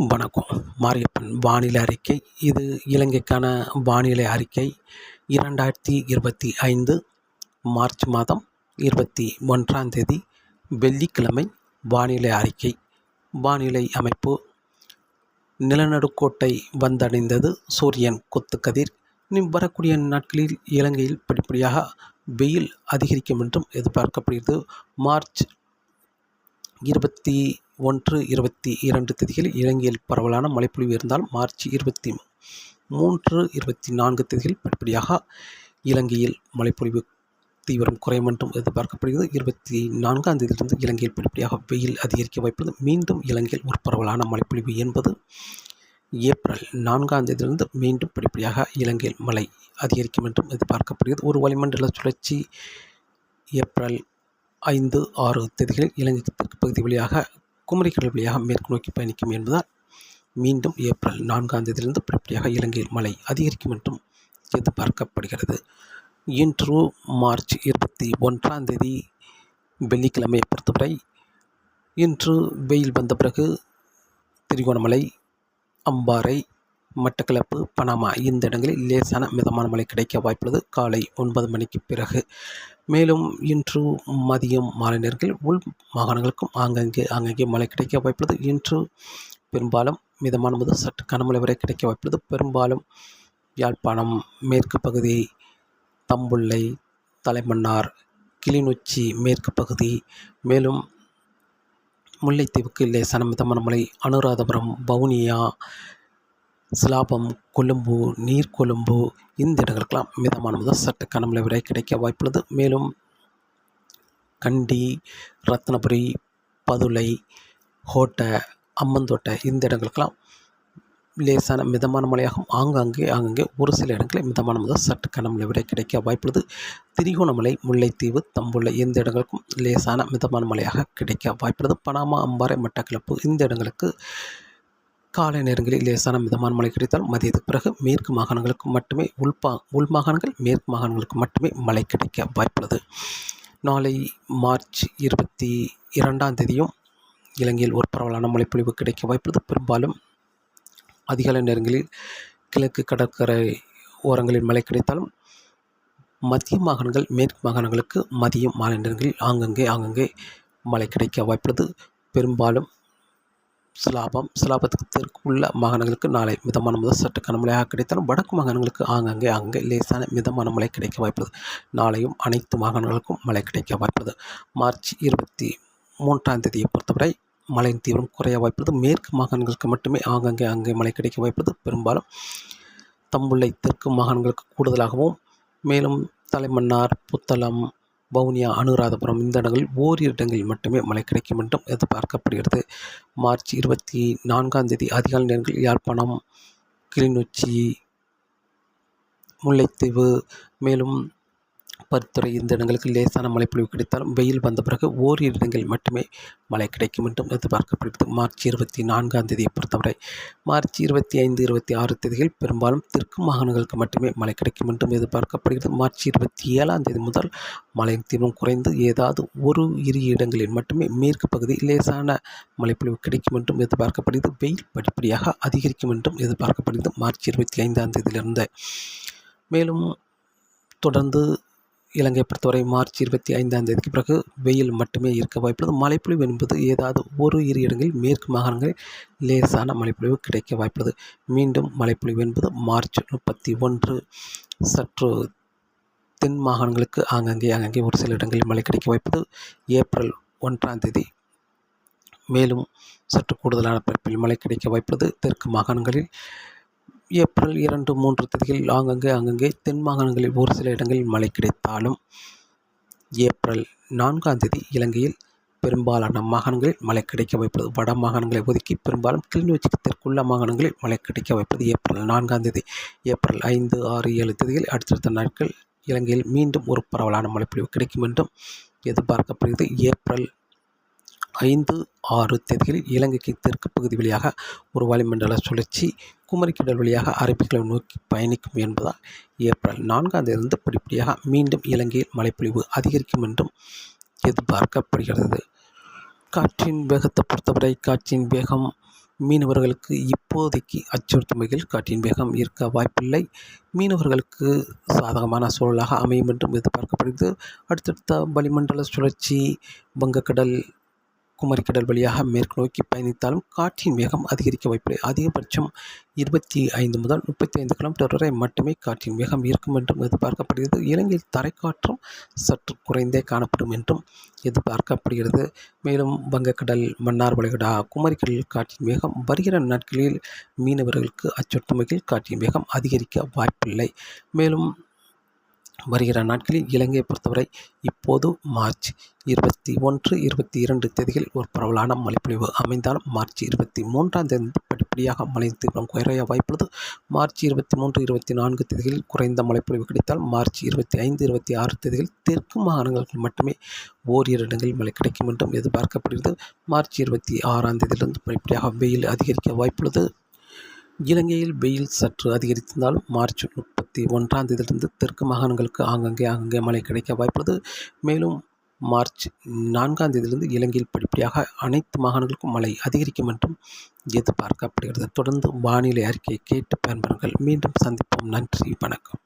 வணக்கம். மாரியப்பன் வானிலை அறிக்கை. இது இலங்கைக்கான வானிலை அறிக்கை. இரண்டாயிரத்தி இருபத்தி ஐந்து மார்ச் மாதம் இருபத்தி ஒன்றாம் தேதி வெள்ளிக்கிழமை வானிலை அறிக்கை. வானிலை அமைப்பு. நிலநடுக்கோட்டை வந்தடைந்தது சூரியன் கொத்துக்கதிர் இனி வரக்கூடிய நாட்களில் இலங்கையில் படிப்படியாக வெயில் அதிகரிக்கும் என்றும் எதிர்பார்க்கப்படுகிறது. மார்ச் இருபத்தி ஒன்று இருபத்தி இரண்டு திதிகள் இலங்கையில் பரவலான மழைப்பொழிவு இருந்தால் மார்ச் இருபத்தி மூன்று இருபத்தி நான்கு திதிகள் படிப்படியாக இலங்கையில் மழைப்பொழிவு தீவிரம் குறையும் என்றும் எதிர்பார்க்கப்படுகிறது. இருபத்தி நான்காம் தேதியிலிருந்து இலங்கையில் படிப்படியாக வெயில் அதிகரிக்க வாய்ப்புள்ளது. மீண்டும் இலங்கையில் ஒரு பரவலான மழைப்பொழிவு என்பது ஏப்ரல் நான்காம் தேதியிலிருந்து மீண்டும் படிப்படியாக இலங்கையில் மழை அதிகரிக்கும் என்றும் எதிர்பார்க்கப்படுகிறது. ஒரு வளிமண்டல சுழற்சி ஏப்ரல் ஐந்து ஆறு தேதிகளில் இலங்கை தெற்கு பகுதி வழியாக குமரிக்கடல் வழியாக மேற்கு நோக்கி பயணிக்கும் என்பதால் மீண்டும் ஏப்ரல் நான்காம் தேதியிலிருந்து படிப்படியாக இலங்கையில் மழை அதிகரிக்கும் என்றும் எதிர்பார்க்கப்படுகிறது. இன்று மார்ச் இருபத்தி ஒன்றாம் தேதி வெள்ளிக்கிழமையை பொறுத்தவரை இன்று வெயில் வந்த பிறகு திரிகோணமலை அம்பாறை மட்டக்களப்பு பனாமா இந்த இடங்களில் லேசான மிதமான மழை கிடைக்க வாய்ப்புள்ளது. காலை ஒன்பது மணிக்கு பிறகு மேலும் இன்று மதியம் மாலை உள் மாகாணங்களுக்கும் ஆங்கங்கே ஆங்கங்கே மழை கிடைக்க வாய்ப்புள்ளது. இன்று பெரும்பாலும் மிதமான முதல் சற்று கனமழை வரை கிடைக்க வாய்ப்புள்ளது. பெரும்பாலும் யாழ்ப்பாணம் மேற்கு பகுதி தம்புள்ளை தலைமன்னார் கிளிநொச்சி மேற்கு பகுதி மேலும் முல்லைத்தீவுக்கு லேசான மிதமான மழை அனுராதபுரம் வவுனியா சிலாபம் கொழும்பு நீர்கொழும்பு இந்த இடங்களுக்கெல்லாம் மிதமான முதல் சற்று கனமழை விடை கிடைக்க வாய்ப்புள்ளது. மேலும் கண்டி ரத்னபுரி பதுளை ஹோட்டை அம்மந்தோட்டை இந்த இடங்களுக்கெல்லாம் லேசான மிதமான மழையாகும். ஆங்காங்கே ஆங்காங்கே ஒரு சில இடங்களில் மிதமான முதல் சற்று கனமழை விட கிடைக்க வாய்ப்புள்ளது. திரிகோணமலை முல்லைத்தீவு தம்புள்ள இந்த இடங்களுக்கும் லேசான மிதமான மழையாக கிடைக்க வாய்ப்புள்ளது. பனாமா அம்பாறை மட்டக்கிழப்பு இந்த இடங்களுக்கு காலை நேரங்களில் லேசான மிதமான மழை கிடைத்தால் மதியத்துக்கு பிறகு மேற்கு மாகாணங்களுக்கு மட்டுமே உள்பா உள் மாகாணங்கள் மேற்கு மாகாணங்களுக்கு மட்டுமே மழை கிடைக்க வாய்ப்புள்ளது. நாளை மார்ச் இருபத்தி இரண்டாம் தேதியும் இலங்கையில் ஒரு பரவலான மழைப்பொழிவு கிடைக்க வாய்ப்புள்ளது. பெரும்பாலும் அதிகாலை நேரங்களில் கிழக்கு கடற்கரை ஓரங்களில் மழை கிடைத்தாலும் மத்திய மாகாணங்கள் மேற்கு மாகாணங்களுக்கு மதியம் மாலை நேரங்களில் ஆங்கங்கே ஆங்கங்கே மழை கிடைக்க வாய்ப்புள்ளது. பெரும்பாலும் சிலாபம் சிலாபத்துக்கு தெற்கு உள்ள மாகாணங்களுக்கு நாளை மிதமான முதல் சற்று கனமழையாக கிடைத்தாலும் வடக்கு மாகாணங்களுக்கு ஆங்காங்கே அங்கே லேசான மிதமான மழை கிடைக்க வாய்ப்புள்ளது. நாளையும் அனைத்து மாகாணங்களுக்கும் மழை கிடைக்க வாய்ப்புள்ளது. மார்ச் இருபத்தி மூன்றாம் தேதியை பொறுத்தவரை மழையின் தீவிரம் குறைய வாய்ப்புள்ளது. மேற்கு மாகாணங்களுக்கு மட்டுமே ஆங்காங்கே அங்கே மழை கிடைக்க வாய்ப்புள்ளது. பெரும்பாலும் தம்புள்ளை தெற்கு மாகாணங்களுக்கு கூடுதலாகவும் மேலும் தலைமன்னார் புத்தளம் வவுனியா அனுராதபுரம் இந்த இடங்களில் ஓரிரு இடங்களில் மட்டுமே மழை கிடைக்கும் என்றும் எதிர்பார்க்கப்படுகிறது. மார்ச் இருபத்தி நான்காம் தேதி அதிகாலை நேரங்களில் யாழ்ப்பாணம் கிளிநொச்சி முல்லைத்தீவு மேலும் பருத்துறை இந்த இடங்களுக்கு லேசான மழைப்பொழிவு கிடைத்தாலும் வெயில் வந்த பிறகு ஓரிரு இடங்களில் மட்டுமே மழை கிடைக்கும் என்றும் எதிர்பார்க்கப்படுகிறது. மார்ச் இருபத்தி நான்காம் தேதியை பொறுத்தவரை மார்ச் இருபத்தி ஐந்து இருபத்தி ஆறு தேதிகள் பெரும்பாலும் தெற்கு மாகாணங்களுக்கு மட்டுமே மழை கிடைக்கும் என்றும் எதிர்பார்க்கப்படுகிறது. மார்ச் இருபத்தி ஏழாம் தேதி முதல் மழையின் தீவிரம் குறைந்து ஏதாவது ஒரு இரு இடங்களில் மட்டுமே மேற்கு பகுதி லேசான மழைப்பொழிவு கிடைக்கும் என்றும் எதிர்பார்க்கப்படுகிறது. வெயில் படிப்படியாக அதிகரிக்கும் என்றும் எதிர்பார்க்கப்படுகிறது. மார்ச் இருபத்தி ஐந்தாம் தேதியிலிருந்து மேலும் தொடர்ந்து இலங்கை பொறுத்தவரை மார்ச் இருபத்தி ஐந்தாம் தேதிக்கு பிறகு வெயில் மட்டுமே இருக்க வாய்ப்புள்ளது. மழைப்பொழிவு என்பது ஏதாவது ஒரு இரு இடங்களில் மேற்கு மாகாணங்களில் லேசான மழைப்பொழிவு கிடைக்க வாய்ப்புள்ளது. மீண்டும் மழைப்பொழிவு என்பது மார்ச் முப்பத்தி ஒன்று. சற்று தென் மாகாணங்களுக்கு ஆங்கங்கே ஆங்கங்கே ஒரு சில இடங்களில் மழை கிடைக்க வாய்ப்பது ஏப்ரல் ஒன்றாம் தேதி மேலும் சற்று கூடுதலான பரப்பில் மழை கிடைக்க வாய்ப்புள்ளது. தெற்கு மாகாணங்களில் ஏப்ரல் இரண்டு மூன்று தேதிகளில் ஆங்கங்கே அங்கங்கே தென் மாகாணங்களில் ஒரு சில இடங்களில் மழை கிடைத்தாலும் ஏப்ரல் நான்காம் தேதி இலங்கையில் பெரும்பாலான மாகாணங்களில் மழை கிடைக்க வைப்பது வட மாகாணங்களை ஒதுக்கி பெரும்பாலும் கிளிநொச்சிக்கு தெற்குள்ள மாகாணங்களில் மழை கிடைக்க வைப்பது ஏப்ரல் நான்காம் தேதி ஏப்ரல் ஐந்து ஆறு ஏழு தேதியில் அடுத்தடுத்த நாட்கள் இலங்கையில் மீண்டும் ஒரு பரவலான மழைப்பொழிவு கிடைக்கும் என்றும் எதிர்பார்க்கப்படுகிறது. ஏப்ரல் ஐந்து ஆறு தேதிகளில் இலங்கைக்கு தெற்கு பகுதி வழியாக ஒரு வளிமண்டல சுழற்சி குமரிக்கடல் வழியாக அரபிக்கடல் நோக்கி பயணிக்கும் என்பதால் ஏப்ரல் நான்காம் தேதியிலிருந்து படிப்படியாக மீண்டும் இலங்கையில் மழைப்பொழிவு அதிகரிக்கும் என்றும் எதிர்பார்க்கப்படுகிறது. காற்றின் வேகத்தை பொறுத்தவரை காற்றின் வேகம் மீனவர்களுக்கு இப்போதைக்கு அச்சுறுத்தும் வகையில் காற்றின் வேகம் இருக்க வாய்ப்பில்லை. மீனவர்களுக்கு சாதகமான சூழலாக அமையும் என்றும் எதிர்பார்க்கப்படுகிறது. அடுத்தடுத்த வளிமண்டல சுழற்சி வங்கக்கடல் குமரிக்கடல் வழியாக மேற்கு நோக்கி பயணித்தாலும் காற்றின் வேகம் அதிகரிக்க வாய்ப்பில்லை. அதிகபட்சம் இருபத்தி ஐந்து முதல் முப்பத்தி ஐந்து கிலோமீட்டர் வரை மட்டுமே காற்றின் வேகம் இருக்கும் என்றும் எதிர்பார்க்கப்படுகிறது. இலங்கையில் தரைக்காற்றும் சற்று குறைந்தே காணப்படும் என்றும் எதிர்பார்க்கப்படுகிறது. மேலும் வங்கக்கடல் மன்னார் வளைகுடா குமரிக்கடல் காற்றின் வேகம் வருகிற நாட்களில் மீனவர்களுக்கு அச்சுறுத்தும் வகையில் காற்றின் வேகம் அதிகரிக்க வாய்ப்பில்லை. மேலும் வருகிற நாட்களில் இலங்கையை பொறுத்தவரை இப்போது மார்ச் இருபத்தி ஒன்று இருபத்தி இரண்டு தேதிகளில் ஒரு பரவலான மழைப்பொழிவு அமைந்தாலும் மார்ச் இருபத்தி மூன்றாம் தேதி படிப்படியாக மழை தீவிரம் குறைய வாய்ப்புள்ளது. மார்ச் இருபத்தி மூன்று இருபத்தி நான்கு தேதிகளில் குறைந்த மழைப்பொழிவு கிடைத்தால் மார்ச் இருபத்தி ஐந்து இருபத்தி ஆறு தேதிகளில் தெற்கு மாகாணங்களுக்கு மட்டுமே ஓரிரு இடங்களில் மழை கிடைக்கும் என்றும் எதிர்பார்க்கப்படுகிறது. மார்ச் இருபத்தி ஆறாம் தேதியிலிருந்து படிப்படியாக வெயில் அதிகரிக்க வாய்ப்புள்ளது. இலங்கையில் வெயில் சற்று அதிகரித்திருந்தாலும் மார்ச் முப்பத்தி ஒன்றாம் தேதியிலிருந்து தெற்கு மாகாணங்களுக்கு ஆங்கங்கே ஆங்கங்கே மழை கிடைக்க வாய்ப்புள்ளது. மேலும் மார்ச் நான்காம் தேதியிலிருந்து இலங்கையில் படிப்படியாக அனைத்து மாகாணங்களுக்கும் மழை அதிகரிக்கும் என்றும் எதிர்பார்க்கப்படுகிறது. தொடர்ந்து வானிலை அறிக்கையை கேட்டு பயன்பெறுங்கள். மீண்டும் சந்திப்போம். நன்றி. வணக்கம்.